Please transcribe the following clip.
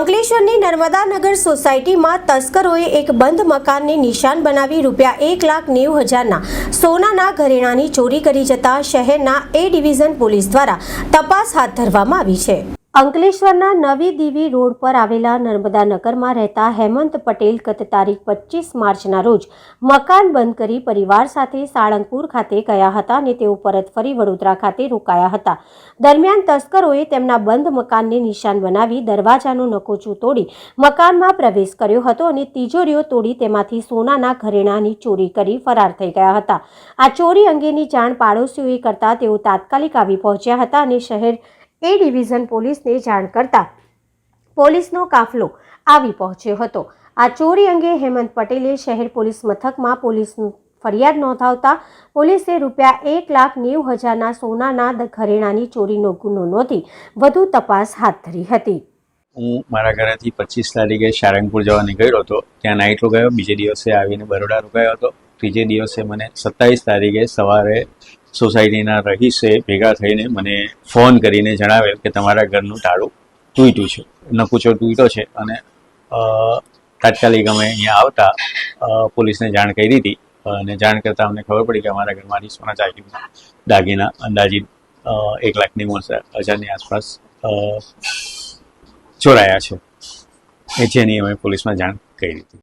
અંકલેશ્વરની નર્મદાનગર સોસાયટીમાં તસ્કરોએ એક બંધ મકાનને નિશાન બનાવી રૂપિયા એક લાખ નેવું હજારના સોનાના ઘરેણાની ચોરી કરી જતા શહેરના એ ડિવિઝન પોલીસ દ્વારા તપાસ હાથ ધરવામાં આવી છે. અંકલેશ્વરના નવી દીવી રોડ પર આવેલા નર્મદાનગરમાં રહેતા હેમંત પટેલ ગત તારીખ પચીસ માર્ચના રોજ મકાન બંધ કરી પરિવાર સાથે સાળંગપુર ખાતે ગયા હતા અને તેઓ પરત ફરી વડોદરા ખાતે રોકાયા હતા. દરમિયાન તસ્કરોએ તેમના બંધ મકાનને નિશાન બનાવી દરવાજાનો નકોચું તોડી મકાનમાં પ્રવેશ કર્યો હતો અને તિજોરીઓ તોડી તેમાંથી સોનાના ઘરેણાની ચોરી કરી ફરાર થઈ ગયા હતા. આ ચોરી અંગેની જાણ પાડોશીઓએ કરતા તેઓ તાત્કાલિક આવી પહોંચ્યા હતા અને શહેર એ ડિવિઝન પોલીસને જાણ કરતા પોલીસનો કાફલો આવી પહોંચ્યો હતો. આ ચોરી અંગે હેમંત પટેલે શહેર પોલીસ મથકમાં પોલીસનું ફરિયાદ નોંધાવતા પોલીસે રૂપિયા એક લાખ નેવું હજારના સોનાના ઘરેણાની ચોરીનો ગુનો નોંધી વધુ તપાસ હાથ ધરી હતી. હું મારા ઘરેથી પચીસ તારીખે સારંગપુર જવા નીકળ્યો હતો. ત્યાં નાઇટ રોકાયો, બીજે દિવસે આવીને બરોડા રોકાયો હતો. ત્રીજે દિવસે મને સત્તાવીસ તારીખે સવારે સોસાયટીના રહીશે ભેગા થઈને મને ફોન કરીને જણાવે કે તમારા ઘરનું તાળું તૂટ્યું છે. નકુચો તૂટ્યો છે અને તાત્કાલિક અમે અહીંયા આવતા પોલીસને જાણ કરી હતી અને જાણ કરતાં અમને ખબર પડી કે અમારા ઘરમાંથી સોના ચાંદીના દાગીના અંદાજિત એક લાખની હજારની આસપાસ ચોરાયા છે. એ જેની અમે પોલીસમાં જાણ કરી હતી.